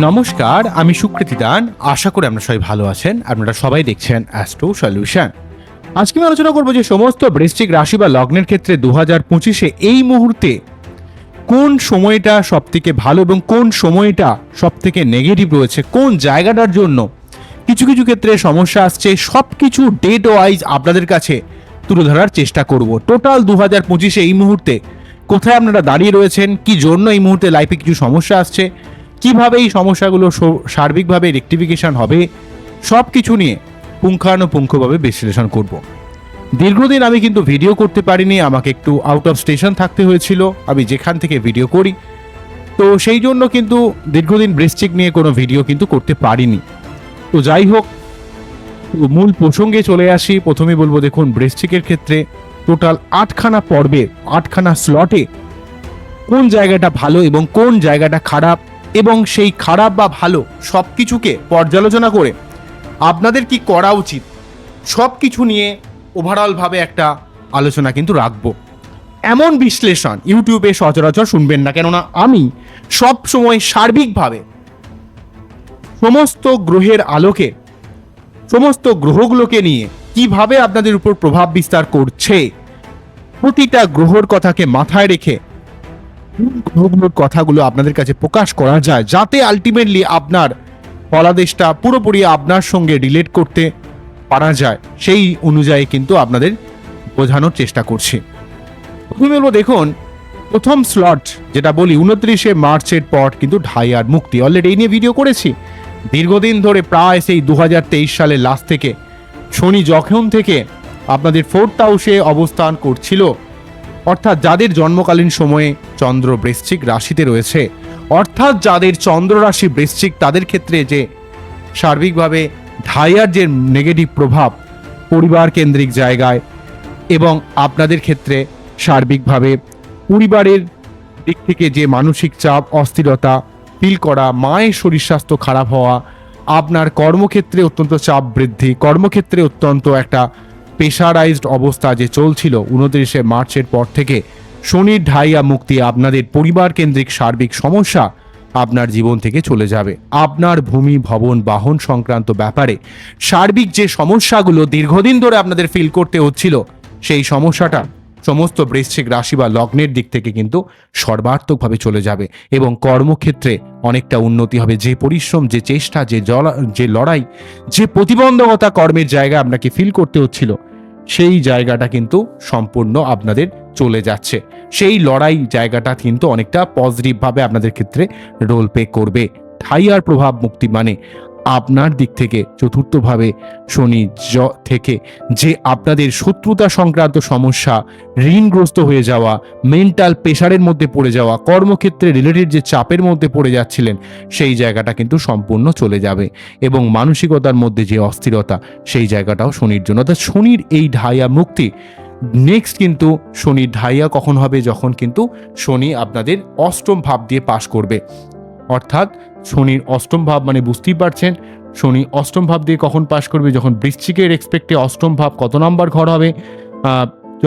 নমস্কার, আমি সুকৃতি দান। আশা করি আপনারা সবাই ভালো আছেন। আপনারা সবাই দেখছেন অ্যাস্ট্রো সলিউশন আজকে আমি আলোচনা করব যে সমস্ত বৃশ্চিক রাশি বা লগ্নের ক্ষেত্রে দু হাজার পঁচিশে এই মুহূর্তে কোন সময়টা সব থেকে ভালো এবং কোন সময়টা সব থেকে নেগেটিভ রয়েছে, কোন জায়গাটার জন্য কিছু কিছু ক্ষেত্রে সমস্যা আসছে সব কিছু ডেট ওয়াইজ আপনাদের কাছে তুলে ধরার চেষ্টা করব। টোটাল দু হাজার পঁচিশে এই মুহূর্তে কোথায় আপনারা দাঁড়িয়ে রয়েছেন, কি জন্য এই মুহূর্তে লাইফে কিছু সমস্যা আসছে কীভাবে এই সমস্যাগুলো সার্বিকভাবে রেক্টিফিকেশন হবে সব কিছু নিয়ে পুঙ্খানুপুঙ্খভাবে বিশ্লেষণ করব। দীর্ঘদিন আমি কিন্তু ভিডিও করতে পারিনি, আমাকে একটু আউট অফ স্টেশন থাকতে হয়েছিল, আমি যেখান থেকে ভিডিও করি। তো সেই জন্য কিন্তু দীর্ঘদিন বৃশ্চিক নিয়ে কোনো ভিডিও কিন্তু করতে পারিনি। তো যাই হোক, মূল প্রসঙ্গে চলে আসি। প্রথমে বলব, দেখুন, বৃশ্চিকের ক্ষেত্রে টোটাল আটখানা পর্বে, আটখানা স্লটে কোন জায়গাটা ভালো এবং কোন জায়গাটা খারাপ এবং সেই খারাপ বা ভালো সব কিছুকে পর্যালোচনা করে আপনাদের কি করা উচিত? সব কিছু নিয়ে ওভারঅলভাবে একটা আলোচনা কিন্তু রাখব। এমন বিশ্লেষণ ইউটিউবে সচরাচর শুনবেন না, কেননা আমি সব সময় সার্বিকভাবে সমস্ত গ্রহের আলোকে, সমস্ত গ্রহগুলোকে নিয়ে কীভাবে আপনাদের উপর প্রভাব বিস্তার করছে, প্রতিটা গ্রহর কথাকে মাথায় রেখে কথাগুলো আপনাদের কাছে প্রকাশ করা যায়, যাতে আলটিমেটলি আপনার ফলাদেশটা পুরোপুরি আপনার সঙ্গে রিলেট করতে পারা যায়। সেই অনুযায়ী কিন্তু আপনাদের বোঝানোর চেষ্টা করছি। প্রথমে বলব, দেখুন, প্রথম স্লট যেটা বলি, উনত্রিশে মার্চের পর কিন্তু ঢাইয়ার মুক্তি। অলরেডি এই নিয়ে ভিডিও করেছি। দীর্ঘদিন ধরে প্রায় সেই দু সালের লাস্ট থেকে, শনি যখন থেকে আপনাদের ফোর্থ হাউসে অবস্থান করছিল অর্থাৎ যাদের জন্মকালীন সময়ে চন্দ্র বৃশ্চিক রাশিতে রয়েছে, অর্থাৎ যাদের চন্দ্র রাশি বৃশ্চিক, তাদের ক্ষেত্রে যে সার্বিকভাবে ঢাইয়ার যে নেগেটিভ প্রভাব পরিবার কেন্দ্রিক জায়গায় এবং আপনাদের ক্ষেত্রে সার্বিকভাবে পরিবারের দিক থেকে যে মানসিক চাপ, অস্থিরতা ফিল করা, মায়ের শরীর স্বাস্থ্য খারাপ হওয়া, আপনার কর্মক্ষেত্রে অত্যন্ত চাপ বৃদ্ধি, কর্মক্ষেত্রে অত্যন্ত একটা প্রেশারাইজড অবস্থা যে চলছিল উনত্রিশে মার্চের পর থেকে, শনির ঢাইয়া মুক্তি আপনাদের পরিবার কেন্দ্রিক সার্বিক সমস্যা আপনার জীবন থেকে চলে যাবে। আপনার ভূমি, ভবন, বাহন সংক্রান্ত ব্যাপারে সার্বিক যে সমস্যাগুলো দীর্ঘদিন ধরে আপনাদের ফিল করতে হচ্ছিল, সেই সমস্যাটা সমস্ত বৃশ্চিক রাশি বা লগ্নের দিক থেকে কিন্তু সর্বার্থকভাবে চলে যাবে এবং কর্মক্ষেত্রে অনেকটা উন্নতি হবে। যে পরিশ্রম, যে চেষ্টা, যে যে লড়াই, যে প্রতিবন্ধকতা কর্মের জায়গা আপনাকে ফিল করতে হচ্ছিল, সেই জায়গাটা কিন্তু সম্পূর্ণ আপনাদের চলে যাচ্ছে। সেই লড়াই জায়গাটা কিন্তু অনেকটা পজিটিভভাবে আপনাদের ক্ষেত্রে রোল প্লে করবে। ঠাইয়ার প্রভাব মুক্তি মানে আপনার দিক থেকে চতুর্থভাবে শনি জ থেকে যে আপনাদের শত্রুতা সংক্রান্ত সমস্যা, ঋণগ্রস্ত হয়ে যাওয়া মেন্টাল প্রেশারের মধ্যে পড়ে যাওয়া, কর্মক্ষেত্রে রিলেটেড যে চাপের মধ্যে পড়ে যাচ্ছিলেন, সেই জায়গাটা কিন্তু সম্পূর্ণ চলে যাবে এবং মানসিকতার মধ্যে যে অস্থিরতা, সেই জায়গাটাও শনির জন্য। অর্থাৎ শনির এই ঢাইয়া মুক্তি নেক্সট কিন্তু শনির ঢাইয়া কখন হবে? যখন কিন্তু শনি আপনাদের অষ্টম ভাব দিয়ে পাশ করবে। অর্থাৎ শনির অষ্টম ভাব মানে বুঝতেই পারছেন, শনি অষ্টম ভাব দিয়ে কখন পাশ করবে? যখন বৃশ্চিকের এক্সপেক্টে অষ্টম ভাব কত নম্বর ঘর হবে?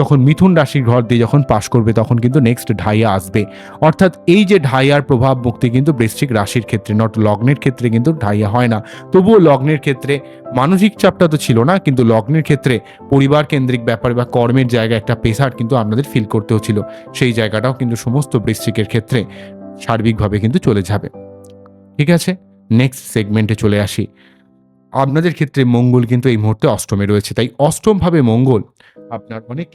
যখন মিথুন রাশির ঘর দিয়ে যখন পাশ করবে, তখন কিন্তু নেক্সট ঢাইয়া আসবে। অর্থাৎ এই যে ঢাইয়ার প্রভাব মুক্তি কিন্তু বৃশ্চিক রাশির ক্ষেত্রে নট লগ্নের ক্ষেত্রে কিন্তু ঢাইয়া হয় না। তবুও লগ্নের ক্ষেত্রে মানসিক চাপটা তো ছিল না, কিন্তু লগ্নের ক্ষেত্রে পরিবার কেন্দ্রিক ব্যাপার বা কর্মের জায়গায় একটা পেশার কিন্তু আপনাদের ফিল করতে হচ্ছিল সেই জায়গাটাও কিন্তু সমস্ত বৃশ্চিকের ক্ষেত্রে। সার্বিকভাবে কিন্তু চলে যাবে। ঠিক আছে? নেক্সট সেগমেন্টে চলে আসি। আপনাদের ক্ষেত্রে মঙ্গল কিন্তু এই মুহূর্তে অষ্টমে রয়েছে, তাই অষ্টমভাবে মঙ্গল আপনার অনেক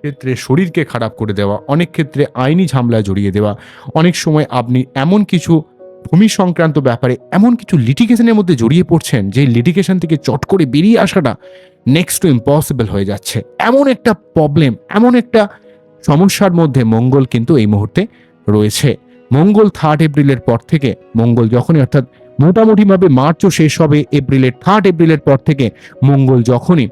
ক্ষেত্রে শরীরকে খারাপ করে দেওয়া, অনেক ক্ষেত্রে আইনি ঝামেলায় জড়িয়ে দেওয়া, অনেক সময় আপনি এমন কিছু ভূমি সংক্রান্ত ব্যাপারে এমন কিছু লিটিগেশনের মধ্যে জড়িয়ে পড়ছেন, যে লিটিগেশন থেকে চট করে বেরিয়ে আসাটা নেক্সট টু ইম্পসিবল হয়ে যাচ্ছে। এমন একটা প্রবলেম এমন একটা সমস্যার মধ্যে মঙ্গল কিন্তু এই মুহূর্তে রয়েছে। মঙ্গল থার্ড এপ্রিলের পর থেকে, মঙ্গল যখনই, অর্থাৎ মোটামুটিভাবে মার্চও শেষ হবে এপ্রিলের থার্ড এপ্রিলের পর থেকে, মঙ্গল যখনই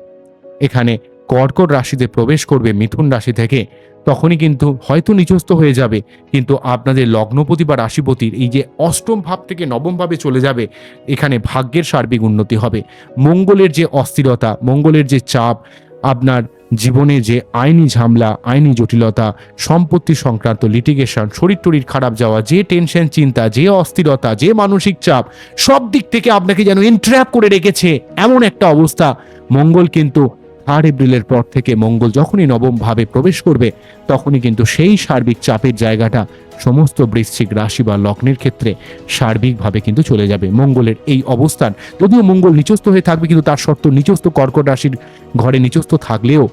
এখানে কর্কট রাশিতে প্রবেশ করবে, মিথুন রাশি থেকে, তখনই কিন্তু হয়তো নিচস্ত হয়ে যাবে। কিন্তু আপনাদের লগ্নপতি বা রাশিপতির এই যে অষ্টম ভাব থেকে নবম ভাবে চলে যাবে, এখানে ভাগ্যের সার্বিক উন্নতি হবে। মঙ্গলের যে অস্থিরতা, মঙ্গলের যে চাপ, আপনার জীবনে যে আইনি ঝামলা, আইনি জটিলতা, সম্পত্তি সংক্রান্ত লিটিগেশন শরীর টরির খারাপ যাওয়া, যে টেনশন চিন্তা, যে অস্থিরতা, যে মানসিক চাপ, সব দিক থেকে আপনাকে যেন ইন্ট্র্যাপ করে রেখেছে এমন একটা অবস্থা। মঙ্গল কিন্তু থার্ড এপ্রিলের পর থেকে মঙ্গল যখনই নবম ভাবে প্রবেশ করবে, তখনই কিন্তু সেই সার্বিক চাপের জায়গাটা সমস্ত বৃশ্চিক রাশি বা লগ্নের ক্ষেত্রে সার্বিকভাবে কিন্তু চলে যাবে। মঙ্গলের এই অবস্থান, যদিও মঙ্গল নিচস্থ হয়ে থাকবে, কিন্তু তার সত্ত্বেও নিচস্থ কর্কট রাশির ঘরে নিচস্থ থাকলেও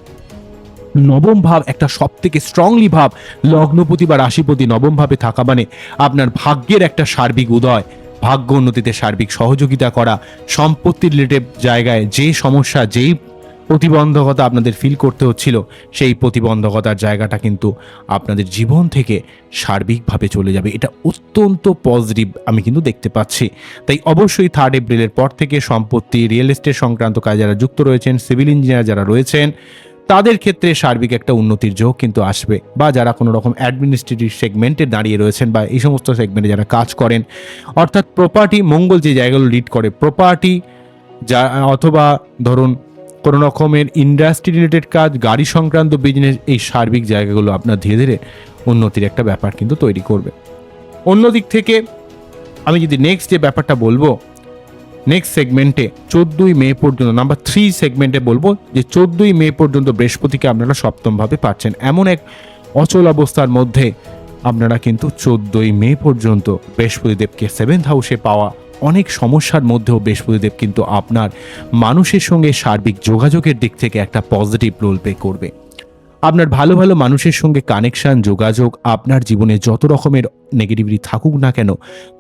নবম ভাব একটা সব থেকে স্ট্রংলি ভাব লগ্নপতি বা রাশিপতি নবম ভাবে থাকা মানে আপনার ভাগ্যের একটা সার্বিক উদয়, ভাগ্য উন্নতিতে সার্বিক সহযোগিতা করা সম্পত্তি রিলেটেড জায়গায় যে সমস্যা, যেই প্রতিবন্ধকতা আপনাদের ফিল করতে হচ্ছিল, সেই প্রতিবন্ধকতার জায়গাটা কিন্তু আপনাদের জীবন থেকে সার্বিকভাবে চলে যাবে। এটা অত্যন্ত পজিটিভ আমি কিন্তু দেখতে পাচ্ছি। তাই অবশ্যই থার্ড এপ্রিলের পর থেকে সম্পত্তি রিয়েল এস্টেট সংক্রান্ত কাজে যারা যুক্ত রয়েছেন সিভিল ইঞ্জিনিয়ার যারা রয়েছেন, তাদের ক্ষেত্রে সার্বিক একটা উন্নতির যোগ কিন্তু আসবে। বা যারা কোনো রকম অ্যাডমিনিস্ট্রেটিভ সেগমেন্টে দাঁড়িয়ে রয়েছেন বা এই সমস্ত সেগমেন্টে যারা কাজ করেন, অর্থাৎ প্রপার্টি মঙ্গল যে জায়গাগুলো লিড করে প্রপার্টি যা, অথবা ধরুন কোনো রকমের ইন্ডাস্ট্রি রিলেটেড কাজ, গাড়ি সংক্রান্ত বিজনেস এই সার্বিক জায়গাগুলো আপনার ধীরে ধীরে উন্নতির একটা ব্যাপার কিন্তু তৈরি করবে। অন্যদিক থেকে আমি যদি নেক্সট যে ব্যাপারটা বলব নেক্সট সেগমেন্টে চোদ্দই মে পর্যন্ত নাম্বার থ্রি সেগমেন্টে বলব যে চোদ্দই মে পর্যন্ত বৃহস্পতিকে আপনারা সপ্তমভাবে পাচ্ছেন। এমন এক অচল অবস্থার মধ্যে আপনারা কিন্তু চোদ্দই মে পর্যন্ত বৃহস্পতিদেবকে সেভেন্থ হাউসে পাওয়া অনেক সমস্যার মধ্যেও বৃহস্পতিদেব কিন্তু আপনার মানুষের সঙ্গে সার্বিক যোগাযোগের দিক থেকে একটা পজিটিভ রোল প্লে করবে। আপনার ভালো ভালো মানুষের সঙ্গে কানেকশন যোগাযোগ, আপনার জীবনে যত রকমের নেগেটিভিটি থাকুক না কেন,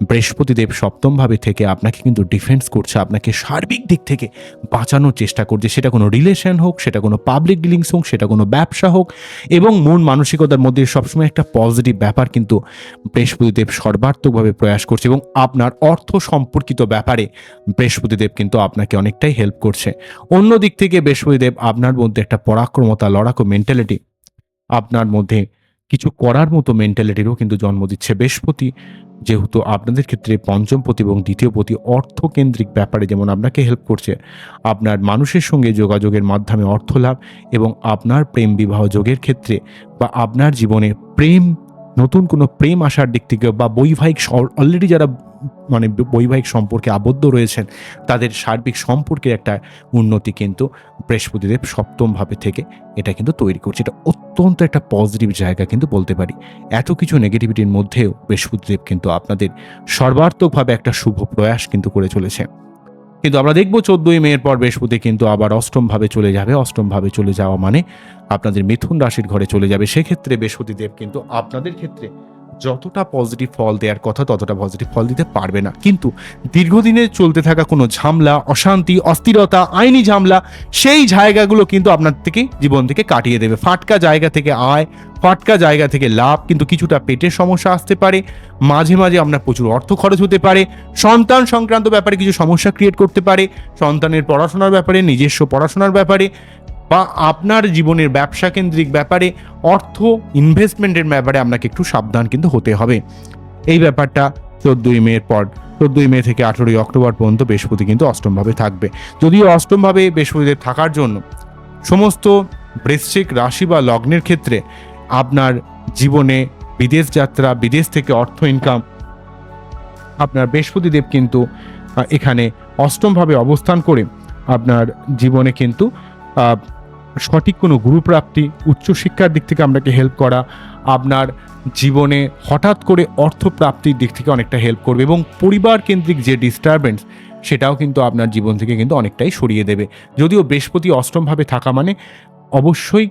বৃহস্পতিদেব সপ্তমভাবে থেকে আপনাকে কিন্তু ডিফেন্স করছে, আপনাকে সার্বিক দিক থেকে বাঁচানোর চেষ্টা করছে। সেটা কোনো রিলেশন হোক, সেটা কোনো পাবলিক ডিলিংস হোক, সেটা কোনো ব্যবসা হোক, এবং মন মানসিকতার মধ্যে সবসময় একটা পজিটিভ ব্যাপার কিন্তু বৃহস্পতিদেব সর্বাত্মকভাবে প্রয়াস করছে, এবং আপনার অর্থ সম্পর্কিত ব্যাপারে বৃহস্পতিদেব কিন্তু আপনাকে অনেকটাই হেল্প করছে। অন্য দিক থেকে বৃহস্পতিদেব আপনার মধ্যে একটা পরাক্রমতা, লড়াকু মেন্টালিটি আপনার মধ্যে কিছু করার মতো মেন্টালিটিরও কিন্তু জন্ম দিচ্ছে। বৃহস্পতি যেহেতু আপনাদের ক্ষেত্রে পঞ্চম পতি এবং দ্বিতীয় পতি অর্থকেন্দ্রিক ব্যাপারে যেমন আপনাকে হেল্প করছে, আপনার মানুষের সঙ্গে যোগাযোগের মাধ্যমে অর্থ লাভ এবং আপনার প্রেম বিবাহ যোগের ক্ষেত্রে বা আপনার জীবনে প্রেম, নতুন কোনো প্রেম আসার দিক থেকে বা বৈবাহিক অলরেডি যারা মানে বৈবাহিক সম্পর্কে আবদ্ধ রয়েছেন, তাদের সার্বিক সম্পর্কের একটা উন্নতি কিন্তু বৃহস্পতিদেব সপ্তমভাবে থেকে এটা কিন্তু তৈরি করছে। এটা অত্যন্ত একটা পজিটিভ জায়গা কিন্তু বলতে পারি। এত কিছু নেগেটিভিটির মধ্যেও বৃহস্পতিদেব কিন্তু আপনাদের সর্বার্থকভাবে একটা শুভ প্রয়াস কিন্তু করে চলেছে কিন্তু আমরা দেখব চোদ্দই মেয়ের পর বৃহস্পতি কিন্তু আবার অষ্টম ভাবে চলে যাবে। অষ্টম ভাবে চলে যাওয়া মানে আপনাদের মিথুন রাশির ঘরে চলে যাবে। সেক্ষেত্রে বৃহস্পতিদেব কিন্তু আপনাদের ক্ষেত্রে যতটা পজিটিভ ফল দেওয়ার কথা ততটা পজিটিভ ফল দিতে পারবে না। কিন্তু দীর্ঘদিনে চলতে থাকা কোনো ঝামলা, অশান্তি, অস্থিরতা, আইনি ঝামলা, সেই জায়গাগুলো কিন্তু আপনার থেকে জীবন থেকে কাটিয়ে দেবে। ফাটকা জায়গা থেকে আয়, ফাটকা জায়গা থেকে লাভ কিন্তু কিছুটা পেটের সমস্যা আসতে পারে। মাঝে মাঝে আপনার প্রচুর অর্থ খরচ হতে পারে। সন্তান সংক্রান্ত ব্যাপারে কিছু সমস্যা ক্রিয়েট করতে পারে। সন্তানের পড়াশোনার ব্যাপারে, নিজস্ব পড়াশোনার ব্যাপারে বা আপনার জীবনের ব্যবসা কেন্দ্রিক ব্যাপারে, অর্থ ইনভেস্টমেন্টের ব্যাপারে আপনাকে একটু সাবধান কিন্তু হতে হবে। এই ব্যাপারটা চোদ্দই মের পর, চোদ্দই মে থেকে আঠেরোই অক্টোবর পর্যন্ত বৃহস্পতি কিন্তু অষ্টমভাবে থাকবে। যদিও অষ্টমভাবে বৃহস্পতিদের থাকার জন্য সমস্ত বৃশ্চিক রাশি বা লগ্নের ক্ষেত্রে আপনার জীবনে বিদেশ যাত্রা, বিদেশ থেকে অর্থ ইনকাম আপনার বৃহস্পতিদেব কিন্তু এখানে অষ্টমভাবে অবস্থান করে আপনার জীবনে কিন্তু সঠিক কোনো গুরুপ্রাপ্তি, উচ্চশিক্ষার দিক থেকে আপনাকে হেল্প করা, আপনার জীবনে হঠাৎ করে অর্থ প্রাপ্তির দিক থেকে অনেকটা হেল্প করবে এবং পরিবার কেন্দ্রিক যে ডিস্টারবেন্স সেটাও কিন্তু আপনার জীবন থেকে কিন্তু অনেকটাই সরিয়ে দেবে। যদিও বৃহস্পতি অষ্টমভাবে থাকা মানে অবশ্যই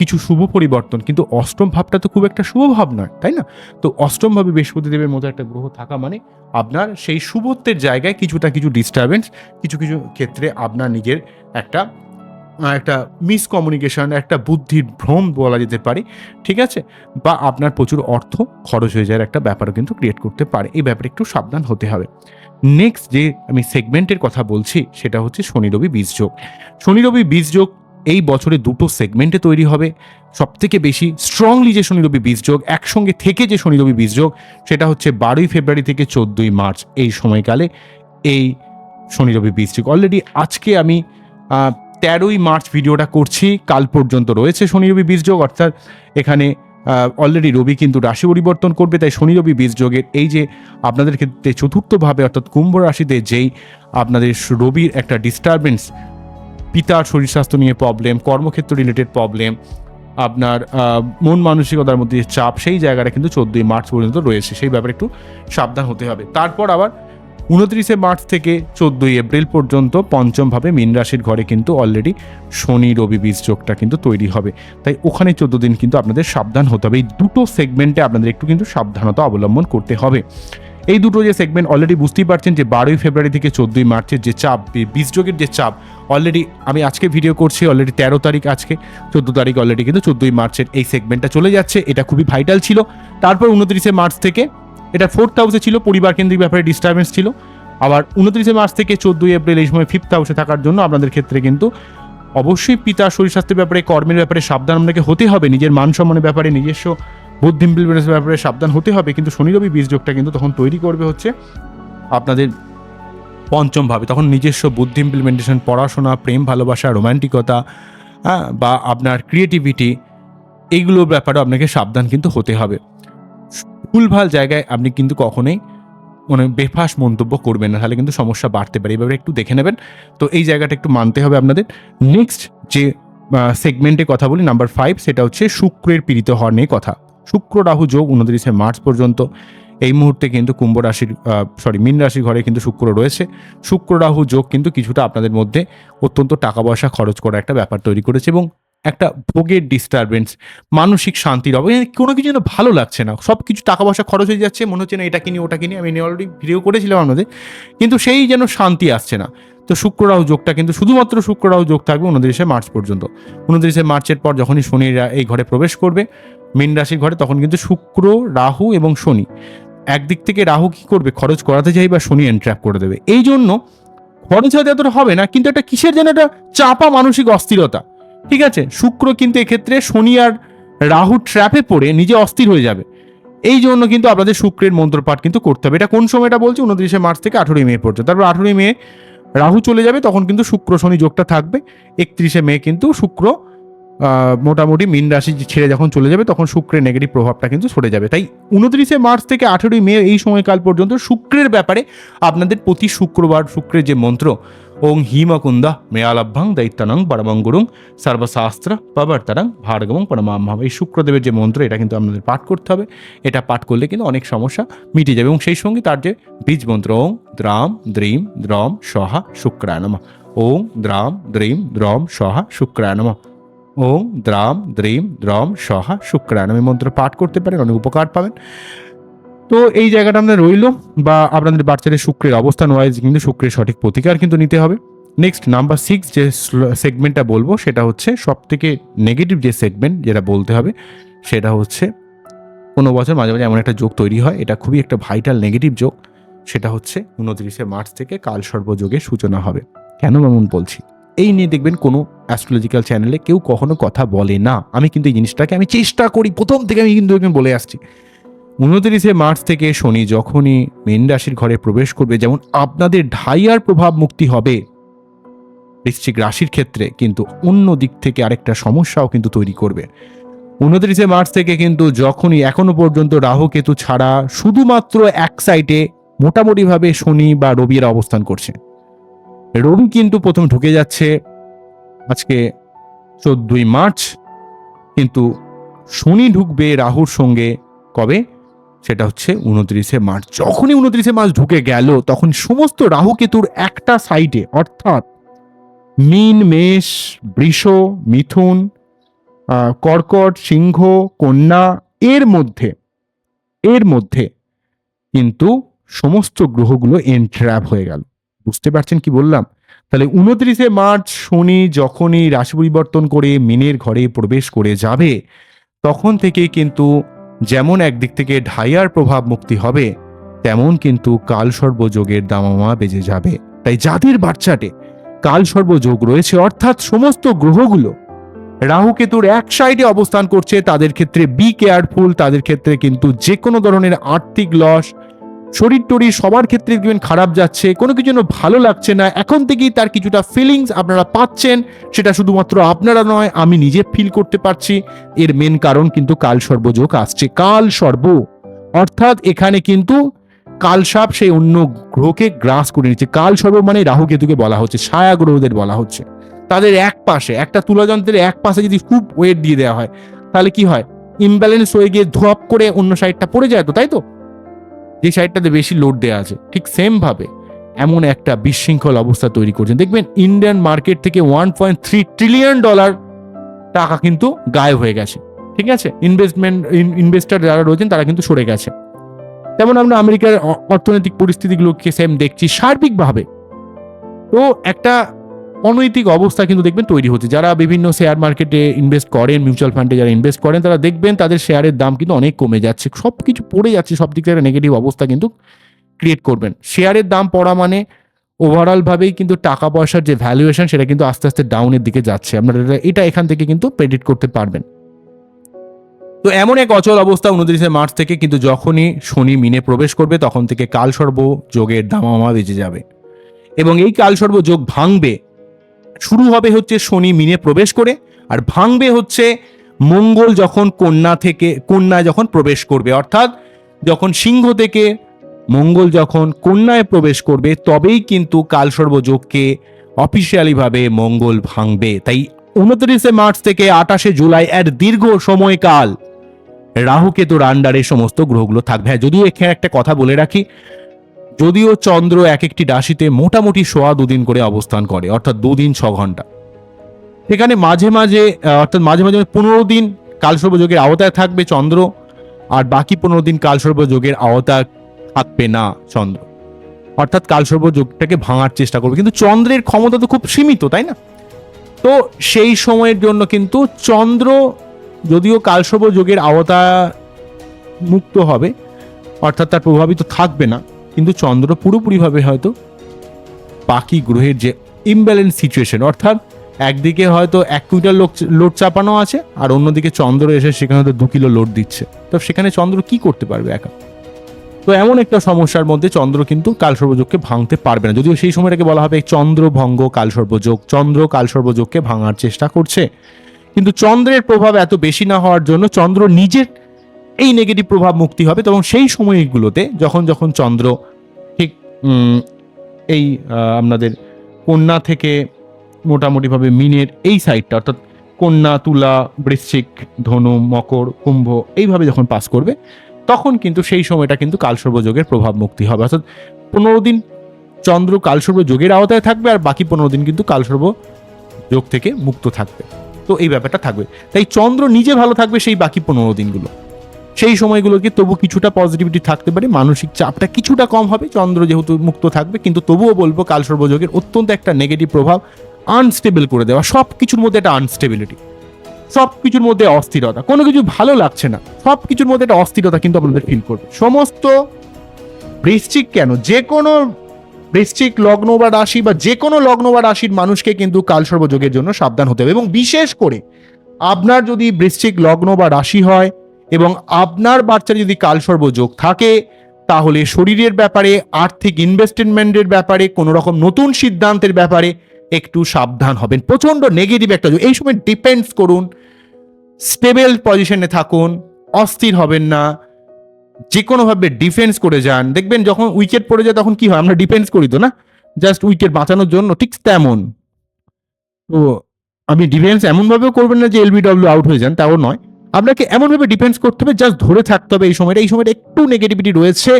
কিছু শুভ পরিবর্তন, কিন্তু অষ্টম ভাবটা তো খুব একটা শুভ ভাব নয়, তাই না? তো অষ্টমভাবে বৃহস্পতি দেবের মতো একটা গ্রহ থাকা মানে আপনার সেই শুভত্বের জায়গায় কিছুটা কিছু ডিস্টারবেন্স কিছু কিছু ক্ষেত্রে আপনার নিজের একটা একটা মিসকমিউনিকেশন একটা বুদ্ধির ভ্রম বলা যেতে পারে, ঠিক আছে? বা আপনার প্রচুর অর্থ খরচ হয়ে যাওয়ার একটা ব্যাপারও কিন্তু ক্রিয়েট করতে পারে। এই ব্যাপারে একটু সাবধান হতে হবে। নেক্সট যে আমি সেগমেন্টের কথা বলছি, সেটা হচ্ছে শনি রবি বীজযোগ শনি রবি বীজযোগ এই বছরে দুটো সেগমেন্টে তৈরি হবে। সব থেকে বেশি স্ট্রংলি যে শনি রবি বীজযোগ একসঙ্গে থেকে যে শনি রবি বীজযোগ সেটা হচ্ছে বারোই ফেব্রুয়ারি থেকে চোদ্দোই মার্চ। এই সময়কালে এই শনি রবি বীজযোগ অলরেডি আজকে আমি তেরোই মার্চ ভিডিওটা করছি, কাল পর্যন্ত রয়েছে শনি রবি বীজযোগ অর্থাৎ এখানে অলরেডি রবি কিন্তু রাশি পরিবর্তন করবে, তাই শনি রবি বীজযোগের এই যে আপনাদের ক্ষেত্রে চতুর্থভাবে, অর্থাৎ কুম্ভ রাশিতে যেই আপনাদের রবির একটা ডিস্টারবেন্স পিতার শরীর স্বাস্থ্য নিয়ে প্রবলেম কর্মক্ষেত্র রিলেটেড প্রবলেম আপনার মন মানসিকতার মধ্যে চাপ, সেই জায়গাটা কিন্তু চোদ্দোই মার্চ পর্যন্ত রয়েছে, সেই ব্যাপারে একটু সাবধান হতে হবে। তারপর আবার উনত্রিশে মার্চ থেকে চোদ্দোই এপ্রিল পর্যন্ত পঞ্চমভাবে মীন রাশির ঘরে কিন্তু অলরেডি শনি, রবি, বীজ যোগটা কিন্তু তৈরি হবে। তাই ওখানে চোদ্দ দিন কিন্তু আপনাদের সাবধান হতে হবে। এই দুটো সেগমেন্টে আপনাদের একটু কিন্তু সাবধানতা অবলম্বন করতে হবে। এই দুটো যে সেগমেন্ট অলরেডি বুঝতেই পারছেন যে বারোই ফেব্রুয়ারি থেকে চোদ্দোই মার্চের যে চাপ বীজযোগের যে চাপ অলরেডি আমি আজকে ভিডিও করছি অলরেডি তেরো তারিখ আজকে, চোদ্দ তারিখ অলরেডি কিন্তু চোদ্দোই মার্চের এই সেগমেন্টটা চলে যাচ্ছে। এটা খুবই ভাইটাল ছিল। তারপর উনত্রিশে মার্চ থেকে এটা ফোর্থ হাউসে ছিল পরিবার কেন্দ্রিক ব্যাপারে ডিস্টারবেন্স ছিল। আবার উনত্রিশে মার্চ থেকে চোদ্দোই এপ্রিল এই সময় ফিফথ হাউসে থাকার জন্য আপনাদের ক্ষেত্রে কিন্তু অবশ্যই পিতা শরীর স্বাস্থ্যের ব্যাপারে, কর্মের ব্যাপারে সাবধান আপনাকে হতে হবে, নিজের মান সম্মানের ব্যাপারে, নিজস্ব বুদ্ধি ইমপ্লিমেন্টের ব্যাপারে সাবধান হতে হবে। কিন্তু শনি রবি বীজ যোগটা কিন্তু তখন তৈরি করবে হচ্ছে আপনাদের পঞ্চম ভাবে। তখন নিজস্ব বুদ্ধি ইমপ্লিমেন্টেশন পড়াশোনা, প্রেম, ভালোবাসা রোমান্টিকতা হ্যাঁ বা আপনার ক্রিয়েটিভিটি এইগুলোর ব্যাপারে আপনাকে সাবধান কিন্তু হতে হবে। ভুলভাল জায়গায় আপনি কিন্তু কখনোই মানে বেফাস মন্তব্য করবেন না, তাহলে কিন্তু সমস্যা বাড়তে পারে। এইভাবে একটু দেখে নেবেন। তো এই জায়গাটা একটু মানতে হবে আপনাদের। নেক্সট যে সেগমেন্টে কথা বলি নাম্বার ফাইভ সেটা হচ্ছে শুক্রের পীড়িত হওয়ার নিয়ে কথা। শুক্র, রাহু, যোগ, উনত্রিশে মার্চ পর্যন্ত। এই মুহূর্তে কিন্তু কুম্ভ রাশির সরি মীন রাশির ঘরে কিন্তু শুক্র রয়েছে। শুক্র, রাহু, যোগ কিন্তু কিছুটা আপনাদের মধ্যে অত্যন্ত টাকা পয়সা খরচ করা একটা ব্যাপার তৈরি করেছে এবং একটা ভোগের ডিস্টারবেন্স মানসিক শান্তির অভাব কোনো কিছু যেন ভালো লাগছে না। সব কিছু টাকা পয়সা খরচ হয়ে যাচ্ছে, মনে হচ্ছে না এটা কিনি, ওটা কিনি, আমি অলরেডি ভিডিও করেছিলাম আপনাদের, কিন্তু সেই যেন শান্তি আসছে না। তো শুক্র রাহু যোগটা কিন্তু শুধুমাত্র শুক্র রাহু যোগ থাকবে উনত্রিশে মার্চ পর্যন্ত। উনত্রিশে মার্চের পর যখনই শনি রা- এই ঘরে প্রবেশ করবে, মীন রাশির ঘরে, তখন কিন্তু শুক্র, রাহু এবং শনি। একদিক থেকে রাহু কি করবে? খরচ করাতে চাই বা শনি এন্ট্র্যাপ করে দেবে। এই জন্য খরচ হয়তো এতটা হবে না, কিন্তু একটা কিসের যেন একটা চাপা মানসিক অস্থিরতা। ঠিক আছে? শুক্র কিন্তু এক্ষেত্রে শনি আর রাহু ট্র্যাপে পড়ে নিজে অস্থির হয়ে যাবে। এই জন্য কিন্তু আপনাদের শুক্রের মন্ত্রপাঠ কিন্তু করতে হবে। এটা কোন সময়টা বলছি? উনত্রিশে মার্চ থেকে আঠেরোই মে পর্যন্ত। তারপর আঠেরোই মে রাহু চলে যাবে, তখন কিন্তু শুক্র শনি যোগটা থাকবে। একত্রিশে মে কিন্তু শুক্র মোটামুটি মীন রাশি ছেড়ে যখন চলে যাবে, তখন শুক্রের নেগেটিভ প্রভাবটা কিন্তু সরে যাবে। তাই উনত্রিশে মার্চ থেকে আঠেরোই মে এই সময়কাল পর্যন্ত শুক্রের ব্যাপারে আপনাদের প্রতি শুক্রবার শুক্রের যে মন্ত্র ওং হিমকুন্দা মেয়ালাভ্যাং দৈত্যানং পরমঙ্গুরুং সর্বশাস্ত্র প্রবর্তনং ভার্গবং পরমাম্ভাব এই শুক্রদেবের যে মন্ত্র, এটা কিন্তু আপনাদের পাঠ করতে হবে। এটা পাঠ করলে কিন্তু অনেক সমস্যা মিটে যাবে এবং সেই সঙ্গে তার যে বীজ মন্ত্র, ওং দ্রাম দ্রিম দ্রম সহা শুক্রায় নমঃ। ওং দ্রাম দ্রিম দ্রম সহা শুক্রায় নমঃ। ওং দ্রাম দ্রিম দ্রম সহা শুক্রায় নমঃ। এই মন্ত্র পাঠ করতে পারেন, অনেক উপকার পাবেন। তো এই জায়গাটা আপনার রইল, বা আপনাদের বাচ্চাদের শুক্রের অবস্থান ওয়াইজ কিন্তু শুক্রের সঠিক প্রতিকার কিন্তু নিতে হবে। নেক্সট নাম্বার সিক্স যে সেগমেন্টটা বলব, সেটা হচ্ছে সব থেকে নেগেটিভ যে সেগমেন্ট যেটা বলতে হবে, সেটা হচ্ছে কোনো বছর মাঝে মাঝে এমন একটা যোগ তৈরি হয়, এটা খুবই একটা ভাইটাল নেগেটিভ যোগ, সেটা হচ্ছে উনত্রিশে মার্চ থেকে কাল সর্বযোগের সূচনা হবে। কেন এমন বলছি? এই নিয়ে দেখবেন কোনো অ্যাস্ট্রোলজিক্যাল চ্যানেলে কেউ কখনো কথা বলে না। আমি কিন্তু এই জিনিসটাকে আমি চেষ্টা করি, প্রথম থেকে আমি কিন্তু বলে আসছি। উনত্রিশে মার্চ থেকে শনি যখনই মীন রাশির ঘরে প্রবেশ করবে, যেমন আপনাদের ঢাইয়ার প্রভাব মুক্তি হবে বৃশ্চিক রাশির ক্ষেত্রে, কিন্তু অন্য দিক থেকে আরেকটা সমস্যাও কিন্তু তৈরি করবে। উনত্রিশে মার্চ থেকে কিন্তু যখনই এখনও পর্যন্ত রাহু কেতু ছাড়া শুধুমাত্র এক সাইডে মোটামুটিভাবে শনি বা রবির অবস্থান করছে। রবি কিন্তু প্রথম ঢুকে যাচ্ছে আজকে চোদ্দই মার্চ, কিন্তু শনি ঢুকবে রাহুর সঙ্গে কবে? সেটা হচ্ছে উনত্রিশে মার্চ। যখনই উনত্রিশে মার্চ ঢুকে গেল, তখন সমস্ত রাহু কেতুর একটা সাইডে, অর্থাৎ মীন, মেষ, বৃষ, মিথুন কর্কট, সিংহ, কন্যা, এর মধ্যে এর মধ্যে কিন্তু সমস্ত গ্রহগুলো এন্ট্র্যাপ হয়ে গেল। বুঝতে পারছেন কি বললাম? তাহলে উনত্রিশে মার্চ শনি যখনই রাশি পরিবর্তন করে মিনের ঘরে প্রবেশ করে যাবে, তখন থেকে কিন্তু যেমন একদিক থেকে ঢাইয়ার প্রভাব মুক্তি হবে, তেমন কিন্তু কালসর্বযোগের দামামা বেজে যাবে। তাই যাদের বাচ্চাটে কালসর্বযোগ রয়েছে, অর্থাৎ সমস্ত গ্রহগুলো। রাহুকেতুর এক সাইডে অবস্থান করছে, তাদের ক্ষেত্রে বি কেয়ারফুল তাদের ক্ষেত্রে কিন্তু যে কোনো ধরনের আর্থিক লস শরীর টরীর সবার ক্ষেত্রে দেখবেন খারাপ যাচ্ছে, কোনো কিছু যেন ভালো লাগছে না, এখন থেকেই তার কিছুটা ফিলিংস আপনারা পাচ্ছেন, সেটা শুধুমাত্র আপনারা নয়, আমি নিজে ফিল করতে পারছি, এর মেন কারণ কিন্তু কাল সর্বযোগ আসছে, কাল সর্ব। অর্থাৎ এখানে কিন্তু কালসাপ সেই অন্য গ্রহকে গ্রাস করে নিচ্ছে, কাল সর্ব মানে রাহু কেতুকে বলা হচ্ছে, ছায়া গ্রহদের বলা হচ্ছে। তাদের এক পাশে, একটা তুলাযন্ত্রের এক পাশে যদি খুব ওয়েট দিয়ে দেওয়া হয়, তাহলে কি হয়? ইমব্যালেন্স হয়ে গিয়ে ধোয়াপ করে অন্য সাইডটা পড়ে যায় তো, তাই তো? যে সাইডটাতে বেশি লোড দেওয়া আছে, ঠিক সেম ভাবে এমন একটা বিশৃঙ্খল অবস্থা তৈরি করছেন। দেখবেন ইন্ডিয়ান মার্কেট থেকে one point three trillion dollar টাকা কিন্তু গায়েব হয়ে গেছে, ঠিক আছে? ইনভেস্টমেন্ট ইনভেস্টার যারা রয়েছেন তারা কিন্তু সরে গেছে। তেমন আমরা আমেরিকার অর্থনৈতিক পরিস্থিতিগুলোকে সেম দেখছি সার্বিকভাবে। তো একটা অনৈতিক অবস্থা কিন্তু দেখবেন তৈরি হচ্ছে। যারা বিভিন্ন শেয়ার মার্কেটে ইনভেস্ট করেন মিউচুয়াল ফান্ডে যারা ইনভেস্ট করেন, তারা দেখবেন তাদের শেয়ারের দাম কিন্তু অনেক কমে যাচ্ছে। সব কিছু পড়ে যাচ্ছে সব দিক থেকে নেগেটিভ অবস্থা কিন্তু ক্রিয়েট করবেন। শেয়ারের দাম পড়া মানে ওভারঅলভাবেই কিন্তু টাকা পয়সার যে ভ্যালুয়েশন সেটা কিন্তু আস্তে আস্তে ডাউনের দিকে যাচ্ছে। আপনারা এটা- এখান থেকে কিন্তু প্রেডিক্ট করতে পারবেন। তো এমন এক অচল অবস্থা উনত্রিশে মার্চ থেকে কিন্তু যখনই শনি মিনে প্রবেশ করবে, তখন থেকে কালসর্ব যোগের দামামা বেঁচে যাবে। এবং এই কালসর্ব যোগ ভাঙবে শুরু হবে হচ্ছে শনি মিনে প্রবেশ করে, আর ভাঙবে হচ্ছে মঙ্গল যখন কন্যা থেকে কন্যায় যখন প্রবেশ করবে। অর্থাৎ যখন সিংহ থেকে মঙ্গল যখন কন্যায় প্রবেশ করবে, তবেই কিন্তু কালসর্ব যোগকে অফিসিয়ালিভাবে মঙ্গল ভাঙবে। তাই উনত্রিশে মার্চ থেকে আঠাশে জুলাই এর দীর্ঘ সময়কাল রাহুকেতুর আন্ডারে সমস্ত গ্রহগুলো থাকবে। হ্যাঁ যদিও এখানে একটা কথা বলে রাখি যদিও চন্দ্র এক একটি রাশিতে মোটামুটি সোয়া দুদিন করে অবস্থান করে, অর্থাৎ দুদিন ছ ঘণ্টা। সেখানে মাঝে মাঝে অর্থাৎ মাঝে মাঝে পনেরো দিন কালসর্ব যোগের আওতায় থাকবে চন্দ্র, আর বাকি পনেরো দিন কালসর্ব যোগের আওতায় থাকবে না চন্দ্র। অর্থাৎ কালসর্ব যোগটাকে ভাঙার চেষ্টা করবে। কিন্তু চন্দ্রের ক্ষমতা তো খুব সীমিত, তাই না? তো সেই সময়ের জন্য কিন্তু চন্দ্র যদিও কালসর্ব যোগের আওতা মুক্ত হবে, অর্থাৎ তার প্রভাবিত থাকবে না কিন্তু চন্দ্র পুরোপুরিভাবে হয়তো বাকি গ্রহের যে ইমব্যালেন্স সিচুয়েশন অর্থাৎ একদিকে হয়তো এক কুইন্টাল লোক লোড চাপানো আছে আর অন্যদিকে চন্দ্র এসে সেখানে হয়তো দু কিলো লোড দিচ্ছে। তো সেখানে চন্দ্র কি করতে পারবে একা? তো এমন একটা সমস্যার মধ্যে চন্দ্র কিন্তু কাল কালসর্বযোগকে ভাঙতে পারবে না। যদিও সেই সময়টাকে বলা হবে চন্দ্রভঙ্গ কালসর্বযোগ চন্দ্র কালসর্বযোগকে ভাঙার চেষ্টা করছে। কিন্তু চন্দ্রের প্রভাব এত বেশি না হওয়ার জন্য চন্দ্র নিজের এই নেগেটিভ প্রভাব মুক্তি হবে তখন সেই সময়গুলোতে যখন যখন চন্দ্র ঠিক এই আপনাদের কন্যা থেকে মোটামুটিভাবে মিনের এই সাইডটা অর্থাৎ কন্যা, তুলা, বৃশ্চিক, ধনু, মকর, কুম্ভ এইভাবে যখন পাস করবে, তখন কিন্তু সেই সময়টা কিন্তু কালসর্ব যোগের প্রভাব মুক্তি হবে। অর্থাৎ পনেরো দিন চন্দ্র কালসর্ব যোগের আওতায় থাকবে আর বাকি পনেরো দিন কিন্তু কালসর্ব যোগ থেকে মুক্ত থাকবে। তো এই ব্যাপারটা থাকবে। তাই চন্দ্র নিজে ভালো থাকবে সেই বাকি পনেরো দিনগুলো। সেই সময়গুলোকে তবু কিছুটা পজিটিভিটি থাকতে পারে, মানসিক চাপটা কিছুটা কম হবে, চন্দ্র যেহেতু মুক্ত থাকবে, কিন্তু তবুও বলব কাল সর্বযোগের অত্যন্ত একটা নেগেটিভ প্রভাব আনস্টেবল করে দেওয়া সব কিছুর মধ্যে একটা আনস্টেবিলিটি সব কিছুর মধ্যে অস্থিরতা, কোনো কিছু ভালো লাগছে না সব কিছুর মধ্যে একটা অস্থিরতা কিন্তু আপনাদের ফিল করবে। সমস্ত বৃশ্চিক কেন? যে কোনো বৃশ্চিক লগ্ন বা রাশি বা যে কোনো লগ্ন বা রাশির মানুষকে কিন্তু কাল সর্বযোগের জন্য সাবধান হতে হবে এবং বিশেষ করে আপনার যদি বৃশ্চিক লগ্ন বা রাশি হয় এবং আপনার বাচ্চার যদি কালসর্বযোগ থাকে, তাহলে শরীরের ব্যাপারে, আর্থিক ইনভেস্টমেন্টের ব্যাপারে, কোনো রকম নতুন সিদ্ধান্তের ব্যাপারে একটু সাবধান হবেন। প্রচণ্ড নেগেটিভ একটা যোগ। এই সময় ডিপেন্ডস করুন স্টেবল পজিশনে থাকুন, অস্থির হবেন না যে কোনোভাবে ডিফেন্স করে যান। দেখবেন যখন উইকেট পড়ে যায়, তখন কি হয়? আমরা ডিফেন্স করি তো না? জাস্ট উইকেট বাঁচানোর জন্য ঠিক তেমন। তো আমি ডিফেন্স এমনভাবেও করবেন না যে এলবিডব্লিউ আউট হয়ে যান, তাও নয়। আপনাকে এমনভাবে ডিফেন্স করতে হবে জাস্ট ধরে থাকতে হবে এই সময়টা। এই সময়টা একটু নেগেটিভিটি রয়েছে।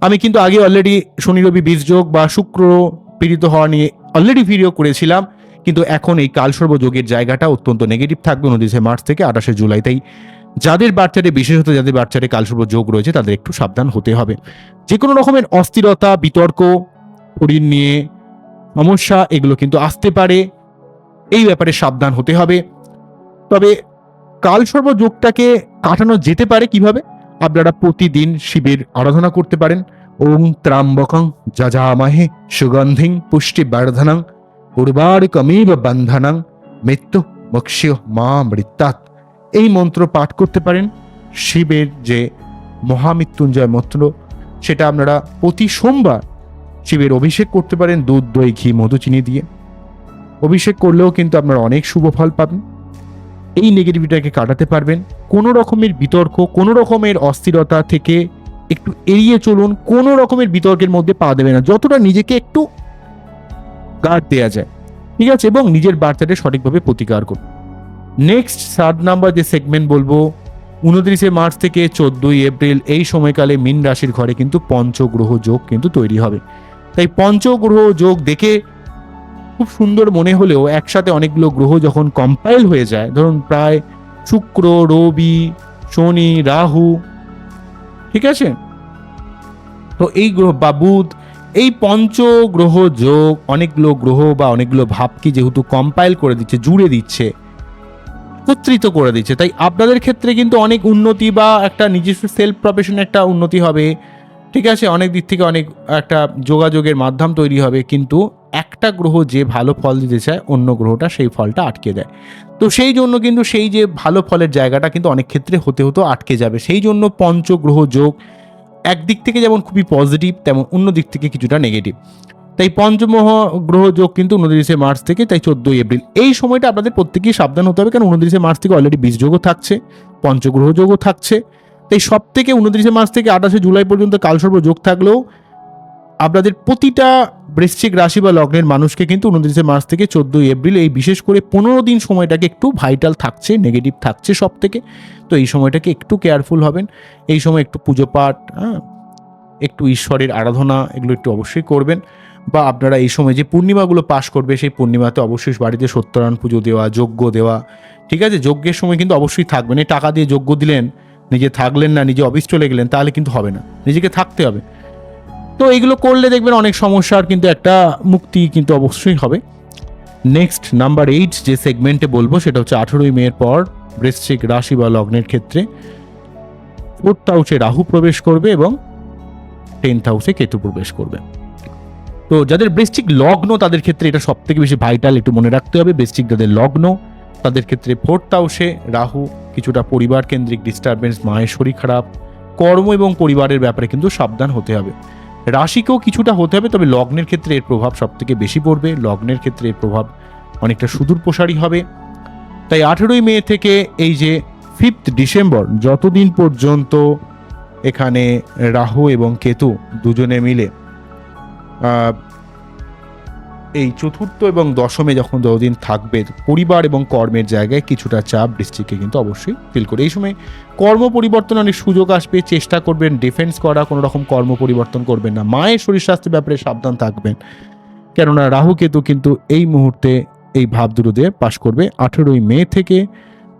আমি কিন্তু আগে অলরেডি শনি, রবি, বীজ যোগ বা শুক্র পীড়িত হওয়া নিয়ে অলরেডি ভিডিও করেছিলাম। কিন্তু এখন এই কালসর্ব যোগের জায়গাটা অত্যন্ত নেগেটিভ থাকবে উনত্রিশে মার্চ থেকে আঠাশে জুলাই। তাই যাদের বাচ্চারে বিশেষত যাদের বাচ্চারে কালসর্ব যোগ রয়েছে, তাদের একটু সাবধান হতে হবে। যে কোনো রকমের অস্থিরতা, বিতর্ক শরীর নিয়ে, সমস্যা, এগুলো কিন্তু আসতে পারে। এই ব্যাপারে সাবধান হতে হবে। তবে কালসর্ব যোগটাকে কাটানো যেতে পারে কীভাবে? আপনারা প্রতিদিন শিবের আরাধনা করতে পারেন। ওং ত্রাম্বকং যজামহে সুগন্ধিং পুষ্টি বর্ধনং উর্বার কমিব বন্ধনং মৃত্যু মক্ষ্য মা মৃত্যাত এই মন্ত্র পাঠ করতে পারেন। শিবের যে মহামৃত্যুঞ্জয় মন্ত্র, সেটা আপনারা প্রতি সোমবার শিবের অভিষেক করতে পারেন। দুধ, দই, ঘি, মধু, চিনি দিয়ে। অভিষেক করলেও কিন্তু আপনারা অনেক শুভ ফল পাবেন। এই নেগেটিভিটাকে কাটাতে পারবেন। কোনো রকমের বিতর্ক, কোনো রকমের অস্থিরতা থেকে একটু এড়িয়ে চলুন। কোনো রকমের বিতর্কের মধ্যে পা দেবে না। যতটা নিজেকে একটু গার্ড দেওয়া যায়। ঠিক আছে? এবং নিজের বার্তাটা সঠিকভাবে প্রতিকার করুন। নেক্সট সাত নাম্বার যে সেগমেন্ট বলব, উনত্রিশে মার্চ থেকে চোদ্দই এপ্রিল, এই সময়কালে মীন রাশির ঘরে কিন্তু পঞ্চগ্রহ যোগ কিন্তু তৈরি হবে। তাই পঞ্চগ্রহ যোগ দেখে খুব সুন্দর মনে হলেও একসাথে অনেকগুলো গ্রহ যখন কম্পাইল হয়ে যায়, ধরুন প্রায় শুক্র, রবি, শনি, রাহু, ঠিক আছে? তো এই গ্রহ বা বুধ, এই পঞ্চ গ্রহ যোগ, অনেকগুলো গ্রহ বা অনেকগুলো ভাবকে যেহেতু কম্পাইল করে দিচ্ছে, জুড়ে দিচ্ছে, একত্রিত করে দিচ্ছে, তাই আপনাদের ক্ষেত্রে কিন্তু অনেক উন্নতি বা একটা নিজস্ব সেলফ প্রফেশনে একটা উন্নতি হবে, ঠিক আছে? অনেক দিক থেকে অনেক একটা যোগাযোগের মাধ্যম তৈরি হবে, কিন্তু একটা গ্রহ যে ভালো ফল দিতে চায়, অন্য গ্রহটা সেই ফলটা আটকে দেয়। তো সেই জন্য কিন্তু সেই যে ভালো ফলের জায়গাটা কিন্তু অনেক ক্ষেত্রে হতে হতে আটকে যাবে। সেই জন্য পঞ্চগ্রহ যোগ একদিক থেকে যেমন খুবই পজিটিভ তেমন অন্য দিক থেকে কিছুটা নেগেটিভ তাই পঞ্চমহ গ্রহ যোগ কিন্তু উনত্রিশে মার্চ থেকে, তাই চোদ্দোই এপ্রিল। এই সময়টা আপনাদের প্রত্যেকেই সাবধান হতে হবে কারণ উনত্রিশে মার্চ থেকে অলরেডি বীজ যোগও থাকছে, পঞ্চগ্রহ যোগও থাকছে। তাই সব থেকে উনত্রিশে মার্চ থেকে আঠাশে জুলাই পর্যন্ত কালসর্প যোগ থাকলেও আপনাদের প্রতিটা বৃশ্চিক রাশি বা লগ্নের মানুষকে কিন্তু উনত্রিশে মার্চ থেকে চোদ্দোই এপ্রিল এই বিশেষ করে পনেরো দিন সময়টাকে একটু ভাইটাল থাকছে নেগেটিভ থাকছে সব থেকে তো এই সময়টাকে একটু কেয়ারফুল হবেন। এই সময় একটু পুজো পাঠ হ্যাঁ একটু ঈশ্বরের আরাধনা, এগুলো একটু অবশ্যই করবেন। বা আপনারা এই সময় যে পূর্ণিমাগুলো পাশ করবে, সেই পূর্ণিমাতে অবশ্যই বাড়িতে সত্যনারায়ণ পুজো দেওয়া, যজ্ঞ দেওয়া, ঠিক আছে? যজ্ঞের সময় কিন্তু অবশ্যই থাকবেন। এই টাকা দিয়ে যজ্ঞ দিলেন, নিজে থাকলেন না, নিজে অফিস চলে গেলেন, তাহলে কিন্তু হবে না। নিজেকে থাকতে হবে। তো এগুলো করলে দেখবেন অনেক সমস্যার কিন্তু একটা মুক্তি কিন্তু অবশ্যই হবে। নেক্সট নাম্বার এইট যে সেগমেন্টে বলব, সেটা হচ্ছে আঠেরোই মেয়ের পর বৃশ্চিক রাশি বা লগ্নের ক্ষেত্রে ফোর্থ হাউসে রাহু প্রবেশ করবে এবং টেন্থ হাউসে কেতু প্রবেশ করবে। তো যাদের বৃশ্চিক লগ্ন, তাদের ক্ষেত্রে এটা সব থেকে বেশি ভাইটাল একটু মনে রাখতে হবে। বৃশ্চিক যাদের লগ্ন, তাদের ক্ষেত্রে ফোর্থ হাউসে রাহু কিছুটা পরিবার কেন্দ্রিক ডিস্টারবেন্স মায়ের শরীর খারাপ, কর্ম এবং পরিবারের ব্যাপারে কিন্তু সাবধান হতে হবে। রাশিকেও কিছুটা হতে হবে, তবে লগ্নের ক্ষেত্রে এর প্রভাব সব থেকে বেশি পড়বে। লগ্নের ক্ষেত্রে এর প্রভাব অনেকটা সুদূর প্রসারী হবে। তাই আঠেরোই মে থেকে এই যে ফিফথ ডিসেম্বর, যতদিন পর্যন্ত এখানে রাহু এবং কেতু দুজনে মিলে এই চতুর্থ এবং দশমে যখন যতদিন থাকবে, পরিবার এবং কর্মের জায়গায় কিছুটা চাপ বৃষ্টিকে কিন্তু অবশ্যই ফিল করে। এই সময় কর্ম পরিবর্তন অনেক সুযোগ আসবে, চেষ্টা করবেন ডিফেন্স করা, কোনো রকম কর্ম পরিবর্তন করবেন না। মায়ের শরীর স্বাস্থ্যের ব্যাপারে সাবধান থাকবেন। কেননা রাহু কেতু কিন্তু এই মুহূর্তে এই ভাব দুটো দিয়ে পাশ করবে। আঠেরোই মে থেকে,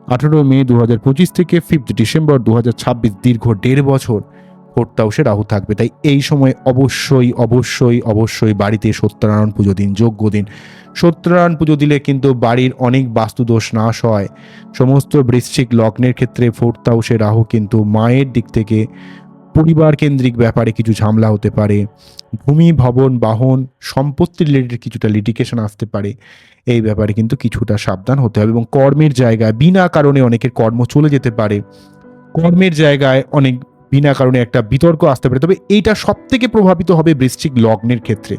আঠেরোই মে দু হাজার পঁচিশ থেকে ফিফথ ডিসেম্বর দু হাজার ছাব্বিশ, দীর্ঘ দেড় বছর। ফোর্থ হাউসে রাহু থাকবে। তাই এই সময় অবশ্যই অবশ্যই অবশ্যই বাড়িতে সত্যনারায়ণ পুজো দিন যোগ্য দিন। সত্যনারায়ণ পুজো দিলে কিন্তু বাড়ির অনেক বাস্তুদোষ নাশ হয়। সমস্ত বৃশ্চিক লগ্নের ক্ষেত্রে ফোর্থ হাউসে রাহু কিন্তু মায়ের দিক থেকে পরিবার কেন্দ্রিক ব্যাপারে কিছু ঝামেলা হতে পারে। ভূমি, ভবন, বাহন, সম্পত্তি রিলেটেড কিছুটা লিটিকেশন আসতে পারে। এই ব্যাপারে কিন্তু কিছুটা সাবধান হতে হবে এবং কর্মের জায়গায়, বিনা কারণে অনেকের কর্ম চলে যেতে পারে। কর্মের জায়গায় অনেক বিনা কারণে একটা বিতর্ক আসতে পারে। তবে এইটা সব থেকে প্রভাবিত হবে বৃশ্চিক লগ্নের ক্ষেত্রে।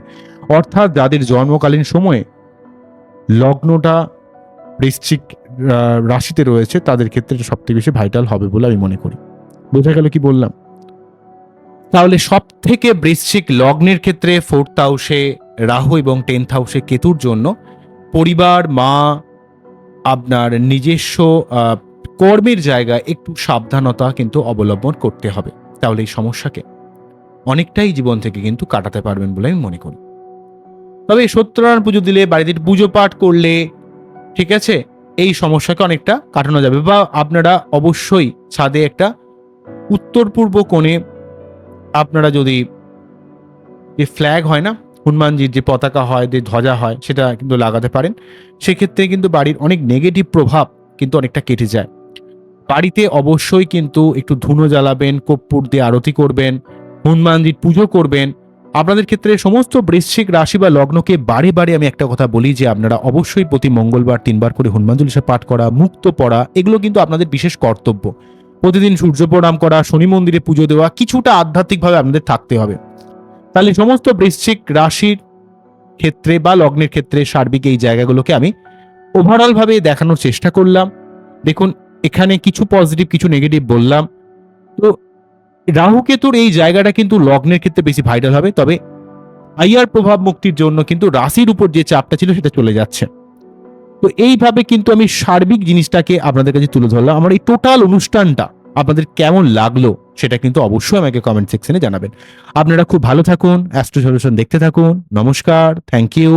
অর্থাৎ যাদের জন্মকালীন সময়ে লগ্নটা বৃশ্চিক রাশিতে রয়েছে, তাদের ক্ষেত্রে সব থেকে বেশি ভাইটাল হবে বলে আমি মনে করি। বোঝা গেল কি বললাম? তাহলে সব থেকে বৃশ্চিক লগ্নের ক্ষেত্রে ফোর্থ হাউসে রাহু এবং টেন্থ হাউসে কেতুর জন্য পরিবার, মা, আপনার নিজস্ব কর্মের জায়গায় একটু সাবধানতা কিন্তু অবলম্বন করতে হবে। তাহলে এই সমস্যাকে অনেকটাই জীবন থেকে কিন্তু কাটাতে পারবেন বলে আমি মনে করি। তবে সত্যনারায়ণ পুজো দিলে, বাড়িতে পুজো পাঠ করলে, ঠিক আছে? এই সমস্যাকে অনেকটা কাটানো যাবে বা আপনারা অবশ্যই ছাদে একটা উত্তর পূর্ব কোণে আপনারা যদি যে ফ্ল্যাগ হয় না, হনুমানজির যে পতাকা হয়, যে ধ্বজা হয়, সেটা কিন্তু লাগাতে পারেন। সেক্ষেত্রে কিন্তু বাড়ির অনেক নেগেটিভ প্রভাব কিন্তু অনেকটা কেটে যায়। বাড়িতে অবশ্যই কিন্তু একটু ধুনো জ্বালাবেন, কর্পূর দিয়ে আরতি করবেন, হনুমানজির পুজো করবেন। আপনাদের ক্ষেত্রে সমস্ত বৃশ্চিক রাশি বা লগ্নকে বারে বারে আমি একটা কথা বলি যে আপনারা অবশ্যই প্রতি মঙ্গলবার তিনবার করে হনুমান চল্লিশা পাঠ করা, মুক্ত পড়া, এগুলো কিন্তু আপনাদের বিশেষ কর্তব্য। প্রতিদিন সূর্য প্রণাম করা, শনি মন্দিরে পুজো দেওয়া, কিছুটা আধ্যাত্মিকভাবে আপনাদের থাকতে হবে। তাহলে সমস্ত বৃশ্চিক রাশির ক্ষেত্রে বা লগ্নের ক্ষেত্রে সার্বিক এই জায়গাগুলোকে আমি ওভারঅলভাবে দেখানোর চেষ্টা করলাম। দেখুন এখানে কিছু পজিটিভ কিছু নেগেটিভ বললাম। তো রাহু কেতুর এই জায়গাটা কিন্তু লগ্নের ক্ষেত্রে বেশি ভাইরাল হবে, তবে আইয়ার প্রভাব মুক্তির জন্য কিন্তু রাশির উপর যে চাপটা ছিল সেটা চলে যাচ্ছে। তো এইভাবে কিন্তু আমি সার্বিক জিনিসটাকে আপনাদের কাছে তুলে ধরলাম। আমার এই টোটাল অনুষ্ঠানটা আপনাদের কেমন লাগল সেটা কিন্তু অবশ্যই আমাকে কমেন্ট সেকশনে জানাবেন। আপনারা খুব ভালো থাকুন অ্যাস্ট্রো সলিউশন দেখতে থাকুন। নমস্কার থ্যাংক ইউ